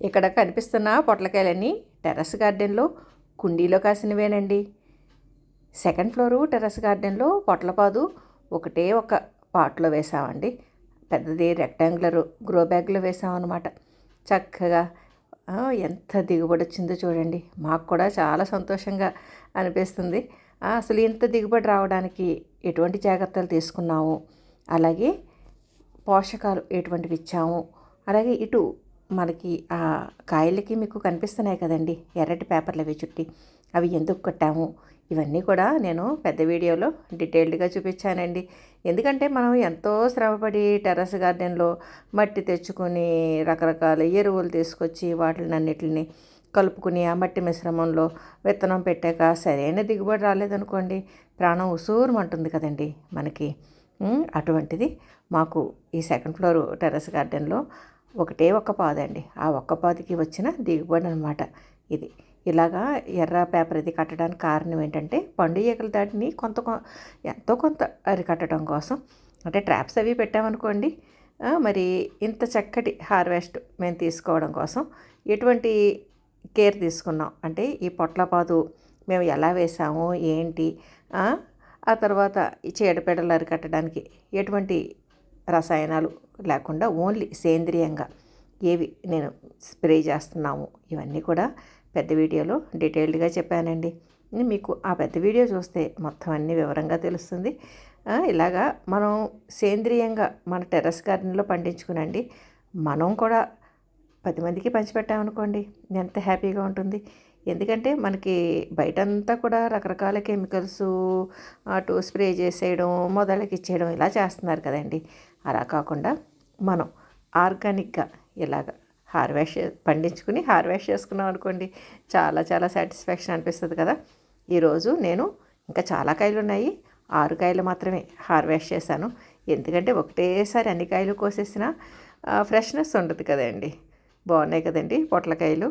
ఇక్కడ కనిపిస్తున్న పొట్లకాయలన్నీ టెర్రస్ గార్డెన్లో కుండీలో కాసినవేనండి. సెకండ్ ఫ్లోరు టెర్రస్ గార్డెన్లో పొట్లపాదు ఒకటే ఒక పాట్లో వేసామండి. పెద్దది రెక్టాంగులర్ గ్రో బ్యాగ్లో వేసామన్నమాట. చక్కగా ఎంత దిగుబడి వచ్చిందో చూడండి. మాకు కూడా చాలా సంతోషంగా అనిపిస్తుంది. అసలు ఇంత దిగుబడి రావడానికి ఎటువంటి జాగ్రత్తలు తీసుకున్నాము? అలాగే పోషకాలు ఎటువంటివి ఇచ్చాము? అలాగే ఇటు మనకి ఆ కాయలకి మీకు కనిపిస్తున్నాయి కదండి ఎర్రటి పేపర్లు అవి చుట్టి. అవి ఎందుకు కట్టాము? ఇవన్నీ కూడా నేను పెద్ద వీడియోలో డీటెయిల్డ్గా చూపించానండి. ఎందుకంటే మనం ఎంతో శ్రమపడి టెర్రస్ గార్డెన్లో మట్టి తెచ్చుకొని రకరకాల ఎరువులు తీసుకొచ్చి వాటిని అన్నిటిని కలుపుకుని ఆ మట్టి మిశ్రమంలో విత్తనం పెట్టాక సరైన దిగుబడి రాలేదనుకోండి ప్రాణం ఉసూరుమంటుంది కదండి మనకి. అటువంటిది మాకు ఈ సెకండ్ ఫ్లోర్ టెర్రస్ గార్డెన్లో ఒకటే ఒక్క పాదండి. ఆ ఒక్క పాదికి వచ్చిన దిగుబడి అనమాట ఇది. ఇలాగా ఎర్ర పేపర్ ఇది కట్టడానికి కారణం ఏంటంటే పండు ఈగల దాటిని కొంత కొ- ఎంతో కొంత అరికట్టడం కోసం అంటే ట్రాప్స్ అవి పెట్టామనుకోండి మరి ఇంత చక్కటి హార్వెస్ట్ మేము తీసుకోవడం కోసం ఎటువంటి కేర్ తీసుకున్నాం? అంటే ఈ పొట్లపాదు మేము ఎలా వేసాము? ఏంటి? ఆ, ఆ తర్వాత ఈ చీడపీడలు అరికట్టడానికి ఎటువంటి రసాయనాలు లేకుండా ఓన్లీ సేంద్రియంగా ఏవి నేను స్ప్రే చేస్తున్నాము ఇవన్నీ కూడా పెద్ద వీడియోలో డీటెయిల్డ్గా చెప్పానండి. మీకు ఆ పెద్ద వీడియో చూస్తే మొత్తం అన్ని వివరంగా తెలుస్తుంది. ఇలాగా మనం సేంద్రియంగా మన టెర్రస్ గార్డెన్లో పండించుకునండి మనం కూడా పది మందికి పంచిపెట్టామనుకోండి ఎంత హ్యాపీగా ఉంటుంది. ఎందుకంటే మనకి బయటంతా కూడా రకరకాల కెమికల్స్ అటు స్ప్రే చేసేయడం మొదలకి ఇచ్చేయడం ఇలా చేస్తున్నారు కదండి. అలా కాకుండా మనం ఆర్గానిక్గా ఇలాగ హార్వెస్ట్ పండించుకుని హార్వెస్ట్ చేసుకున్నాం అనుకోండి చాలా చాలా సాటిస్ఫాక్షన్ అనిపిస్తుంది కదా. ఈరోజు నేను ఇంకా చాలా కాయలు ఉన్నాయి ఆరు కాయలు మాత్రమే హార్వెస్ట్ చేశాను. ఎందుకంటే ఒకటేసారి అన్ని కాయలు కోసేసిన ఫ్రెష్నెస్ ఉండదు కదండి. బాగున్నాయి కదండి పొట్లకాయలు.